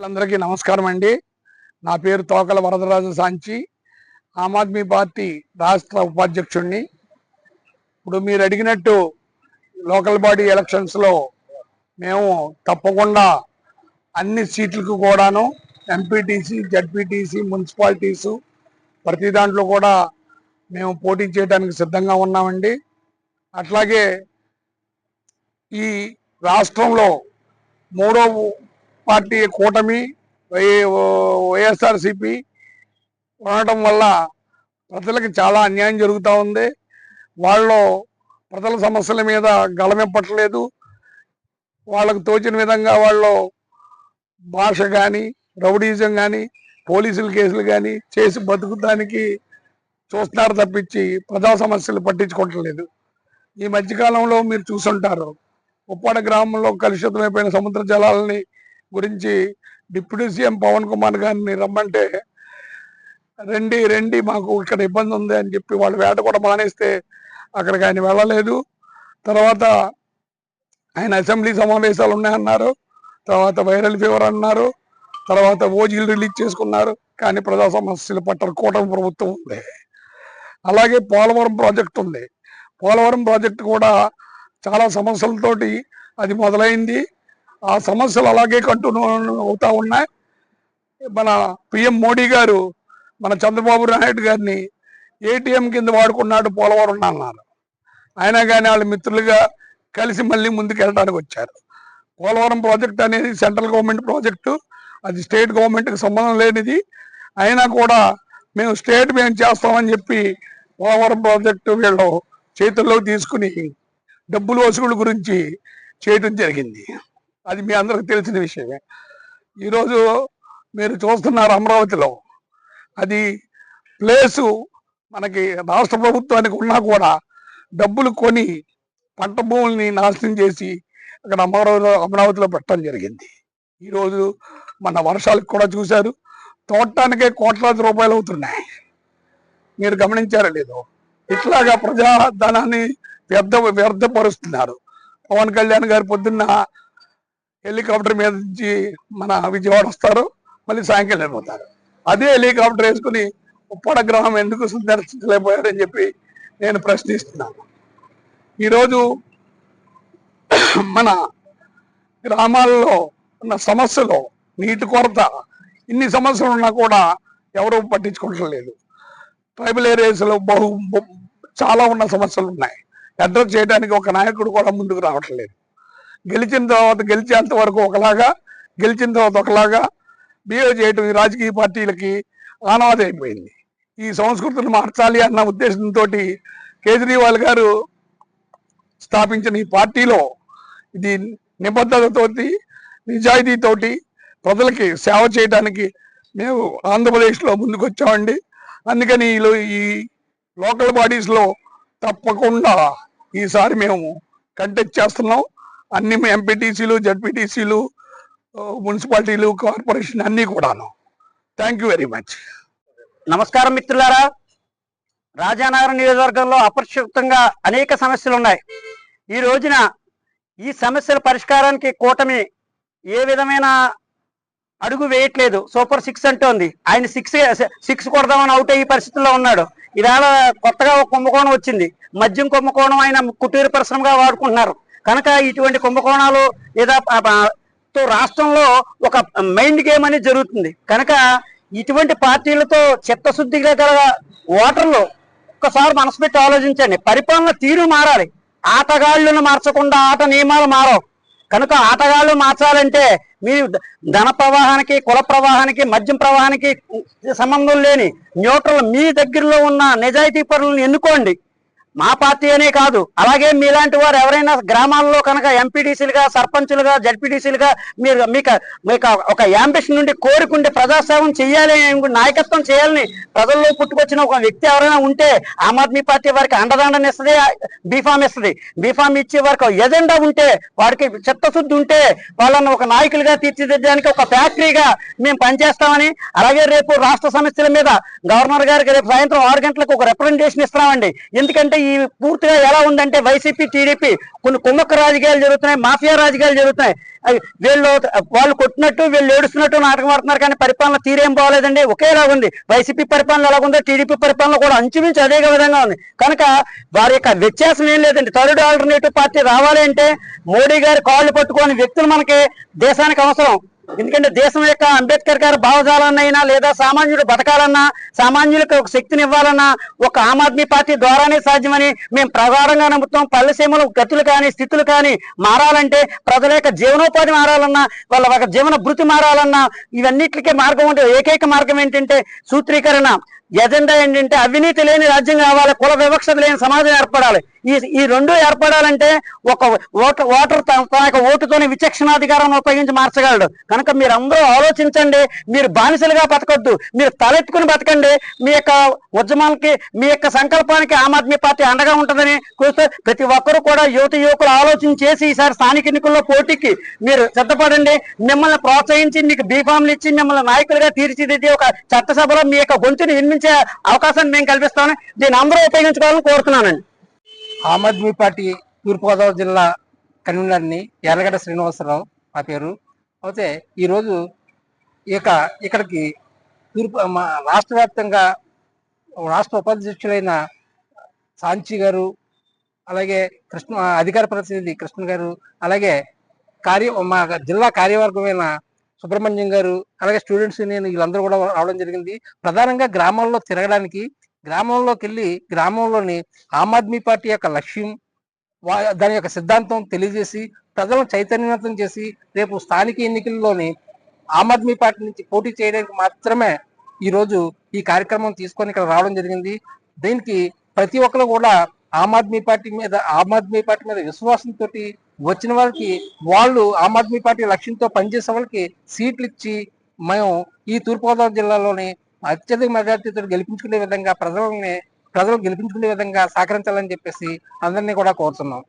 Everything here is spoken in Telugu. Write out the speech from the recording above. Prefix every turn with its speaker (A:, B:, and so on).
A: అందరికీ నమస్కారం అండి. నా పేరు తోకల వరదరాజు సాంచి. ఆమ్ ఆద్మీ పార్టీ రాష్ట్ర ఉపాధ్యక్షుడిని ఇప్పుడు మీరు అడిగినట్టు లోకల్ బాడీ ఎలక్షన్స్లో మేము తప్పకుండా అన్ని సీట్లకు కూడాను ఎంపీటీసీ జడ్పీటీసీ మున్సిపాలిటీసు ప్రతి దాంట్లో కూడా మేము పోటీ చేయడానికి సిద్ధంగా ఉన్నామండి. అట్లాగే ఈ రాష్ట్రంలో మూడో పార్టీ కూటమి వై- వైఎస్ఆర్సిపి ఉండటం వల్ల ప్రజలకు చాలా అన్యాయం జరుగుతూ ఉంది. వాళ్ళు ప్రజల సమస్యల మీద గళమెప్పట్లేదు. వాళ్ళకు తోచిన విధంగా వాళ్ళు భాష కానీ రౌడీజం కానీ పోలీసుల కేసులు కానీ చేసి బతుకుతానికి చూస్తున్నారు తప్పించి ప్రజా సమస్యలు పట్టించుకోవట్లేదు. ఈ మధ్యకాలంలో మీరు చూసుంటారు. ఉప్పాడ గ్రామంలో కలుషితమైపోయిన సముద్ర జలాలని గురించి డిప్యూటీ సీఎం పవన్ కుమార్ గారిని రమ్మంటే రండి రండి మాకు ఇక్కడ ఇబ్బంది ఉంది అని చెప్పి వాళ్ళు వేట కూడా మానేస్తే అక్కడికి ఆయన వెళ్ళలేదు. తర్వాత ఆయన అసెంబ్లీ సమావేశాలు ఉన్నాయన్నారు. తర్వాత వైరల్ ఫీవర్ అన్నారు. తర్వాత ఓజీలు రిలీజ్ చేసుకున్నారు. కానీ ప్రజా సమస్యలు పట్ల కూటమి ప్రభుత్వం ఉంది. అలాగే పోలవరం ప్రాజెక్ట్ ఉంది. పోలవరం ప్రాజెక్ట్ కూడా చాలా సమస్యలతోటి అది మొదలైంది. ఆ సమస్యలు అలాగే కంటిన్యూ అవుతా ఉన్నాయి. మన పిఎం మోడీ గారు మన చంద్రబాబు నాయుడు గారిని ఏటీఎం కింద వాడుకున్నాడు పోలవరం అన్నారు. అయినా కానీ వాళ్ళ మిత్రులుగా కలిసి మళ్ళీ ముందుకు వెళ్ళడానికి వచ్చారు. పోలవరం ప్రాజెక్ట్ అనేది సెంట్రల్ గవర్నమెంట్ ప్రాజెక్టు అది స్టేట్ గవర్నమెంట్కి సంబంధం లేనిది. అయినా కూడా మేము స్టేట్ మేము చేస్తామని చెప్పి పోలవరం ప్రాజెక్టు వీళ్ళు చేతుల్లో తీసుకుని డబ్బులు వసూలు గురించి చేయడం జరిగింది. అది మీ అందరికి తెలిసిన విషయమే. ఈరోజు మీరు చూస్తున్నారు అమరావతిలో. అది ప్లేసు మనకి రాష్ట్ర ప్రభుత్వానికి ఉన్నా కూడా డబ్బులు కొని పంట భూముల్ని నాశనం చేసి అక్కడ అమరావతిలో అమరావతిలో పెట్టడం జరిగింది. ఈరోజు మన వర్షాలకు కూడా చూశారు. తోటానికే కోట్లాది రూపాయలు అవుతున్నాయి. మీరు గమనించారా లేదో. ఇట్లాగా ప్రజాధనాన్ని వ్యర్థ వ్యర్థపరుస్తున్నారు. పవన్ కళ్యాణ్ గారు పొద్దున్న హెలికాప్టర్ మీద నుంచి మన విజయవాడ వస్తారు మళ్ళీ సాయంకాలం వెళ్ళిపోతారు అదే హెలికాప్టర్ వేసుకుని ఉప్పాడ గ్రామం ఎందుకు సందర్శించలేకపోయారని చెప్పి నేను ప్రశ్నిస్తున్నాను. ఈరోజు మన గ్రామాల్లో ఉన్న సమస్యలు నీటి కొరత ఇన్ని సమస్యలు ఉన్నా కూడా ఎవరు పట్టించుకోవట్లేదు ట్రైబల్ ఏరియాస్లో బహు బహు- చాలా ఉన్న సమస్యలు ఉన్నాయి. అడ్రస్ చేయడానికి ఒక నాయకుడు కూడా ముందుకు రావట్లేదు గెలిచిన తర్వాత గెలిచేంత వరకు ఒకలాగా గెలిచిన తర్వాత ఒకలాగా బిహేవ్ చేయటం ఈ రాజకీయ పార్టీలకి ఆనవాది అయిపోయింది ఈ సంస్కృతిని మార్చాలి అన్న ఉద్దేశంతో కేజ్రీవాల్ గారు స్థాపించిన ఈ పార్టీలో ఇది నిబద్ధతతోటి నిజాయితీతోటి ప్రజలకి సేవ చేయడానికి మేము ఆంధ్రప్రదేశ్లో ముందుకొచ్చామండి. అందుకని ఈ లోకల్ బాడీస్లో తప్పకుండా ఈసారి మేము కంటెక్ట్ చేస్తున్నాం. అన్ని ఎంపీటీసీలు జడ్పీటీసీలు మున్సిపాలిటీలు కార్పొరేషన్ అన్నీ కూడాను. థ్యాంక్ యూ వెరీ మచ్
B: నమస్కారం మిత్రులారా. రాజానగరం నియోజకవర్గంలో అపరిశుభ్రంగా అనేక సమస్యలు ఉన్నాయి ఈ రోజున ఈ సమస్యల పరిష్కారానికి కూటమి ఏ విధమైన అడుగు వేయట్లేదు. సూపర్ సిక్స్ అంటోంది ఆయన సిక్స్ సిక్స్ కొడదామని అవుట్ అయ్యే పరిస్థితుల్లో ఉన్నాడు. ఇవాళ కొత్తగా ఒక కుంభకోణం వచ్చింది. మద్యం కుంభకోణం ఆయన కుటీర పరిశ్రమగా వాడుకుంటున్నారు. కనుక ఇటువంటి కుంభకోణాలు లేదా రాష్ట్రంలో ఒక మైండ్ గేమ్ అనేది జరుగుతుంది. కనుక ఇటువంటి పార్టీలతో చిత్తశుద్ధిగా గల ఓటర్లు ఒక్కసారి మనసు పెట్టి ఆలోచించండి. పరిపాలన తీరు మారాలి. ఆటగాళ్ళను మార్చకుండా ఆట నియమాలు మారవు. కనుక ఆటగాళ్ళు మార్చాలంటే మీ ధన ప్రవాహానికి కుల ప్రవాహానికి మద్యం ప్రవాహానికి సంబంధం లేని న్యూట్రల్ మీ దగ్గరలో ఉన్న నిజాయితీ పరులను ఎన్నుకోండి. మా పార్టీ అనే కాదు. అలాగే మీలాంటి వారు ఎవరైనా గ్రామాల్లో కనుక ఎంపీటీసీలుగా సర్పంచులుగా జడ్పీటీసీలుగా మీరు మీకు మీకు ఒక యాంబిషన్ నుండి కోరుకుంటే ప్రజాసేవం చేయాలి అని నాయకత్వం చేయాలని ప్రజల్లో పుట్టుకొచ్చిన ఒక వ్యక్తి ఎవరైనా ఉంటే ఆమ్ ఆద్మీ పార్టీ వారికి అండదండని ఇస్తుంది బీఫామ్ ఇస్తుంది. బీఫామ్ ఇచ్చే వారికి ఎజెండా ఉంటే వారికి చిత్తశుద్ధి ఉంటే వాళ్ళని ఒక నాయకులుగా తీర్చిదిద్దడానికి ఒక ఫ్యాక్టరీగా మేము పనిచేస్తామని అలాగే రేపు రాష్ట్ర సమస్యల మీద గవర్నర్ గారికి రేపు సాయంత్రం ఆరు గంటలకు ఒక రిప్రజెంటేషన్ ఇస్తామండి. ఎందుకంటే ఈ పూర్తిగా ఎలా ఉందంటే వైసీపీ టీడీపీ కొన్ని కుమ్మక్క రాజకీయాలు జరుగుతున్నాయి మాఫియా రాజకీయాలు జరుగుతున్నాయి. వీళ్ళు వాళ్ళు కొట్టినట్టు వీళ్ళు ఏడుస్తున్నట్టు నాటకం ఆడుతున్నారు కానీ పరిపాలన తీరేం బాగలేదండి. ఒకేలా ఉంది. వైసీపీ పరిపాలన ఎలా ఉందో టీడీపీ పరిపాలన కూడా అంచుమించు అదే విధంగా ఉంది. కనుక వారి యొక్క వ్యత్యాసం ఏం లేదండి. థర్డ్ ఆల్టర్నేటివ్ పార్టీ రావాలి అంటే మోడీ గారి కాళ్ళు పట్టుకోని వ్యక్తులు మనకి దేశానికి అవసరం. ఎందుకంటే దేశం యొక్క అంబేద్కర్ గారు భావజాలన్నైనా లేదా సామాన్యుడు బతకాలన్నా సామాన్యులకు ఒక శక్తిని ఇవ్వాలన్నా ఒక ఆమ్ ఆద్మీ పార్టీ ద్వారానే సాధ్యమని మేము ప్రగాఢంగా నమ్ముతాం పల్లెసీమల గతులు కానీ స్థితులు కానీ మారాలంటే ప్రజల యొక్క జీవనోపాధి మారాలన్నా వాళ్ళ ఒక జీవన భృతి మారాలన్నా ఇవన్నిటికీ మార్గం ఉంటే ఏకైక మార్గం ఏంటంటే సూత్రీకరణ. ఎజెండా ఏంటంటే అవినీతి లేని రాజ్యం కావాలి కుల వివక్షత లేని సమాజం ఏర్పడాలి. ఈ ఈ రెండు ఏర్పడాలంటే ఒక ఓటర్ ఓటర్ తన తన యొక్క ఓటుతోనే విచక్షణాధికారాన్ని ఉపయోగించి మార్చగలడు. కనుక మీరు అందరూ ఆలోచించండి మీరు బానిసలుగా బతకొద్దు మీరు తలెత్తుకుని బతకండి మీ యొక్క ఉద్యమాలకి మీ యొక్క సంకల్పానికి ఆమ్ ఆద్మీ పార్టీ అండగా ఉంటుందని కూర్చో ప్రతి ఒక్కరూ కూడా యువత యువకులు ఆలోచన చేసి ఈసారి స్థానిక ఎన్నికల్లో పోటీకి మీరు సిద్ధపడండి. మిమ్మల్ని ప్రోత్సహించి మీకు బీఫామ్లు ఇచ్చి మిమ్మల్ని నాయకులుగా తీర్చిదిద్ది ఒక చట్టసభలో మీ యొక్క గొంతుని వినిపించే అవకాశాన్ని మేము కల్పిస్తామని దీన్ని అందరూ ఉపయోగించుకోవాలని కోరుతున్నానండి.
C: ఆమ్ ఆద్మీ పార్టీ తూర్పుగోదావరి జిల్లా కన్వీనర్ని ఎర్రగడ్డ శ్రీనివాసరావు మా పేరు. అయితే ఈరోజు ఇక ఇక్కడికి తూర్పు మా రాష్ట్ర వ్యాప్తంగా రాష్ట్ర ఉపాధ్యక్షులైన సాంచి గారు అలాగే కృష్ణ అధికార ప్రతినిధి కృష్ణ గారు అలాగే కార్య మా జిల్లా కార్యవర్గమైన సుబ్రహ్మణ్యం గారు అలాగే స్టూడెంట్స్ నేను వీళ్ళందరూ కూడా రావడం జరిగింది. ప్రధానంగా గ్రామాల్లో తిరగడానికి గ్రామంలోకి వెళ్ళి గ్రామంలోని ఆమ్ ఆద్మీ పార్టీ యొక్క లక్ష్యం వా- దాని యొక్క సిద్ధాంతం తెలియజేసి ప్రజలను చైతన్యవంతం చేసి రేపు స్థానిక ఎన్నికల్లోని ఆమ్ ఆద్మీ పార్టీ నుంచి పోటీ చేయడానికి మాత్రమే ఈరోజు ఈ కార్యక్రమం తీసుకొని ఇక్కడ రావడం జరిగింది. దీనికి ప్రతి ఒక్కరు కూడా ఆమ్ ఆద్మీ పార్టీ మీద ఆమ్ ఆద్మీ పార్టీ మీద విశ్వాసంతో వచ్చిన వాళ్ళకి వాళ్ళు ఆమ్ ఆద్మీ పార్టీ లక్ష్యంతో పనిచేసే వాళ్ళకి సీట్లు ఇచ్చి మేము ఈ తూర్పుగోదావరి జిల్లాలోని అత్యధిక మెజార్టీతో గెలిపించుకునే విధంగా ప్రజల్ని ప్రజలు గెలిపించుకునే విధంగా సహకరించాలని చెప్పేసి అందరినీ కూడా కోరుతున్నాం.